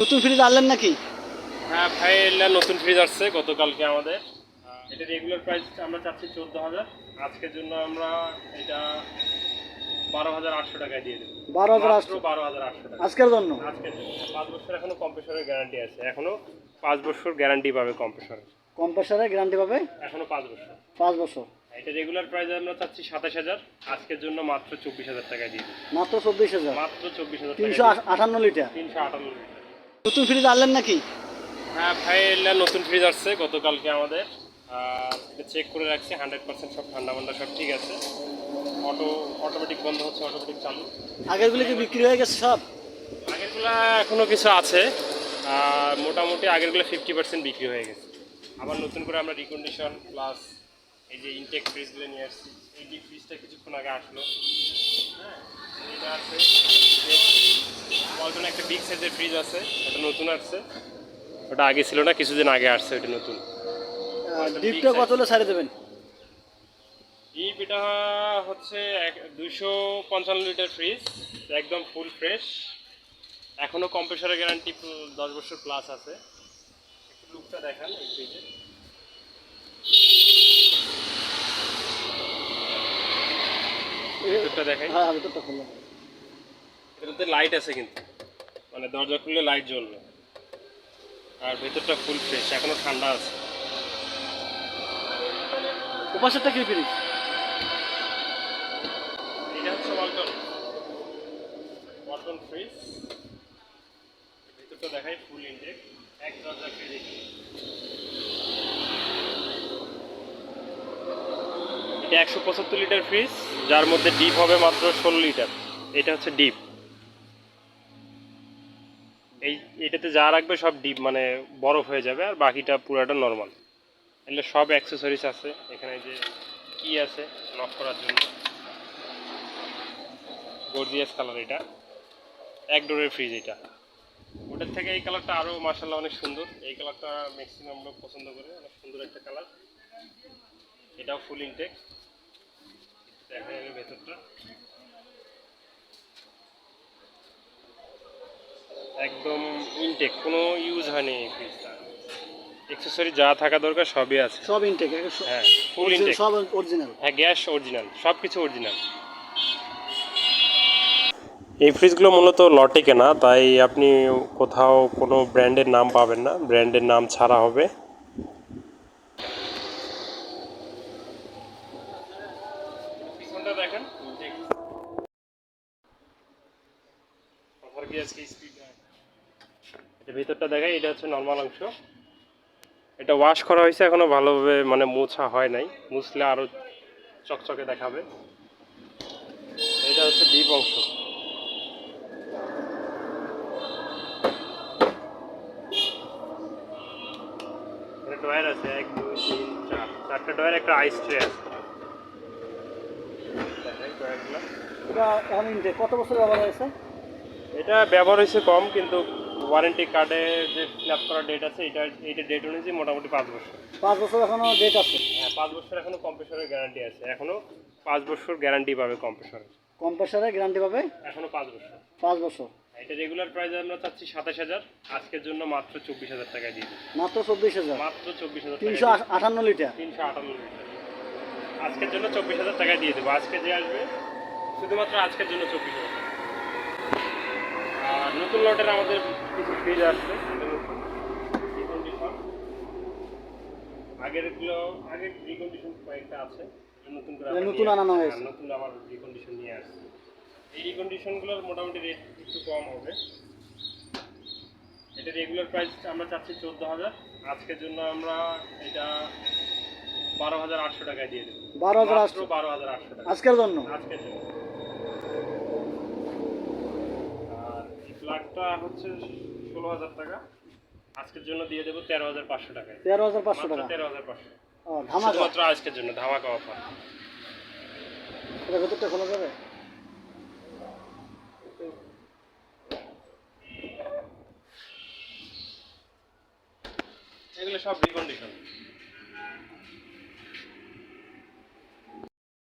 নতুন ফ্রিজ আনলেন নাকি? হ্যাঁ ভাই এলা নতুন ফ্রিজ আসছে গতকালকে আমাদের। এটা রেগুলার প্রাইস আমরা চাচ্ছি চোদ্দ হাজার। আজকের জন্য আমরা এটা বারো হাজার আটশো টাকায় দিয়ে দেবো। বারো হাজার আটশো। বারো হাজার আটশো টাকা। আজকের জন্য? আজকের জন্য। পাঁচ বছর এখনও কম্প্রেসরের গ্যারান্টি আছে। এখনও পাঁচ বছর গ্যারান্টি পাবে কম্প্রেসরের কম্প্রেসারে গ্যারান্টি পাবে? এখনও পাঁচ বছর। পাঁচ বছর। এটা রেগুলার প্রাইস আমরা চাচ্ছি সাতাশ হাজার। আজকের জন্য মাত্র চব্বিশ হাজার টাকায় দিয়ে দেবো। মাত্র চব্বিশ হাজার। মাত্র চব্বিশ হাজার তিনশো আটান্ন লিটার। তিনশো আটান্ন নতুন ফ্রিজ আনলেন নাকি? হ্যাঁ ভাই এলা নতুন ফ্রিজ আসছে গতকালকে আমাদের। চেক করে রাখছি হান্ড্রেড পার্সেন্ট সব ঠান্ডা মান্ডা সব ঠিক আছে। অটো অটোমেটিক বন্ধ হচ্ছে অটোমেটিক চালু। আগেরগুলো কি বিক্রি হয়ে গেছে সব? আগেরগুলা এখনও কিছু আছে। আর মোটামুটি আগেরগুলো ফিফটি পার্সেন্ট বিক্রি হয়ে গেছে। আবার নতুন করে আমরা রিকন্ডিশন প্লাস এই যে ইনটেক ফ্রিজগুলো নিয়ে আসছি এই ডিপ ফ্রিজটা কিছুক্ষণ আগে আসলো। হ্যাঁ এটা আছে। অল্টন একটা বিগ সাইজের ফ্রিজ আছে ওটা নতুন আসছে ওটা আগে ছিল না কিছুদিন আগে আসছে ওটা নতুন। ডিপটা কত হলে ছাড়ে দেবেন? এই এটা হচ্ছে এক দুইশো পঞ্চান্ন লিটার ফ্রিজ একদম ফুল ফ্রেশ এখনও কম্প্রেসারের গ্যারান্টি দশ বছর প্লাস আছে। একটু লুকটা দেখান এই ফ্রিজে ভেতরটা দেখাই। হ্যাঁ ভিতরটা খুললাম। এটাতে লাইট আছে কিন্তু। মানে দরজা খুললে লাইট জ্বলবে। আর ভেতরটা ফুল ফ্রেশ এখনও ঠান্ডা আছে। ওপাশেরটা কি ফ্রিজ এটা হচ্ছে ওয়ালটন ওয়ালটন ফ্রিজ ভিতরটা দেখাই ফুল ইনটেক এক দরজা ফ্রিজ এটা একশো পঁচাত্তর লিটার ফ্রিজ যার মধ্যে ডিপ হবে মাত্র ষোলো লিটার এটা হচ্ছে ডিপ এই এটাতে যা রাখবে সব ডিপ মানে বরফ হয়ে যাবে আর বাকিটা পুরাটা নর্মাল এগুলো সব অ্যাক্সেসরিজ আছে। এখানে যে কি আছে লক করার জন্য। গর্জিয়াস কালার এটা। এক ডোরের ফ্রিজ এটা। ওটার থেকে এই কালারটা আরও মার্শাল্লাহ অনেক সুন্দর। এই কালারটা ম্যাক্সিমাম লোক পছন্দ করে। অনেক সুন্দর একটা কালার এটাও ফুল ইনটেক দেখা যাবে ভেতরটা। একদম ইনটেক কোনো ইউজ হয়নি এই ফ্রিজটা এক্সেসরি যা থাকা দরকার সবই আছে। সব ইনটেক হ্যাঁ ফুল ইনটেক সব অরিজিনাল হ্যাঁ গ্যাস অরিজিনাল সব কিছু অরিজিনাল এই ফ্রিজগুলো মূলত লটে কেনা তাই আপনি কোথাও কোনো ব্র্যান্ডের নাম পাবেন না। ব্র্যান্ডের নাম ছাড়া হবে। দেখেন। এটা ভিতরটা দেখাই এটা হচ্ছে নর্মাল অংশ। এটা ওয়াশ করা হয়েছে এখনও ভালোভাবে মানে মোছা হয় নাই। মুছলে আরও চকচকে দেখাবে। এটা হচ্ছে ডিপ অংশ। এটা ডয়ার আছে এক দুই তিন চার চারটা ডয়ার একটা আইস ট্রে আছে। কত বছর ব্যবহার হয়েছে? এটা ব্যবহার হয়েছে কম কিন্তু ওয়ারেন্টি কার্ডে যে ফিল আপ করার ডেট আছে এটা এইটা ডেট অনুযায়ী মোটামুটি পাঁচ বছর। পাঁচ বছর এখনও ডেট আছে? হ্যাঁ পাঁচ বছর এখনও কম্প্রেসরের গ্যারান্টি আছে। এখনও পাঁচ বছর গ্যারান্টি পাবে কম্প্রেসরের কম্প্রেসারে গ্যারান্টি পাবে? এখনও পাঁচ বছর। পাঁচ বছর। এটা রেগুলার প্রাইস আমরা চাচ্ছি সাতাশ হাজার। আজকের জন্য মাত্র চব্বিশ হাজার টাকায় দিয়ে মাত্র চব্বিশ হাজার? মাত্র চব্বিশ হাজার তিনশো টাকা আট- আটান্ন লিটার? তিনশো আটান্ন লিটার। আজকের জন্য চব্বিশ হাজার টাকায় দিয়ে দেবো। আজকে যে আসবে শুধুমাত্র আজকের জন্য চব্বিশ হাজার টাকা। নতুন লটের আমাদের কিছু ফ্রিজ আসছে আগেরগুলো আগের রিকন্ডিশন কয়েকটা আছে নতুন করে নতুন আনানো হয়েছে। হ্যাঁ, নতুন আবার রিকন্ডিশন নিয়ে আসছে। এই রিকন্ডিশনগুলোর মোটামুটি রেট একটু কম হবে। এটা রেগুলার প্রাইস আমরা চাচ্ছি চোদ্দ হাজার। আজকের জন্য আমরা এটা বারো হাজার আটশো টাকায় দিয়ে দেবো। বারো হাজার আটশো। বারো হাজার আটশো টাকা আজকের জন্য? আজকের জন্য আর এই প্লাগটা হচ্ছে ষোলো হাজার টাকা। আজকের জন্য দিয়ে দেবো তেরো হাজার পাঁচশো টাকায় তেরো হাজার পাঁচশো টাকা। তেরো হাজার পাঁচশো। শুধুমাত্র আজকের জন্য ধামাকা অফার এটা ভেতরটা খোলা যাবে? এগুলো সব রিকন্ডিশন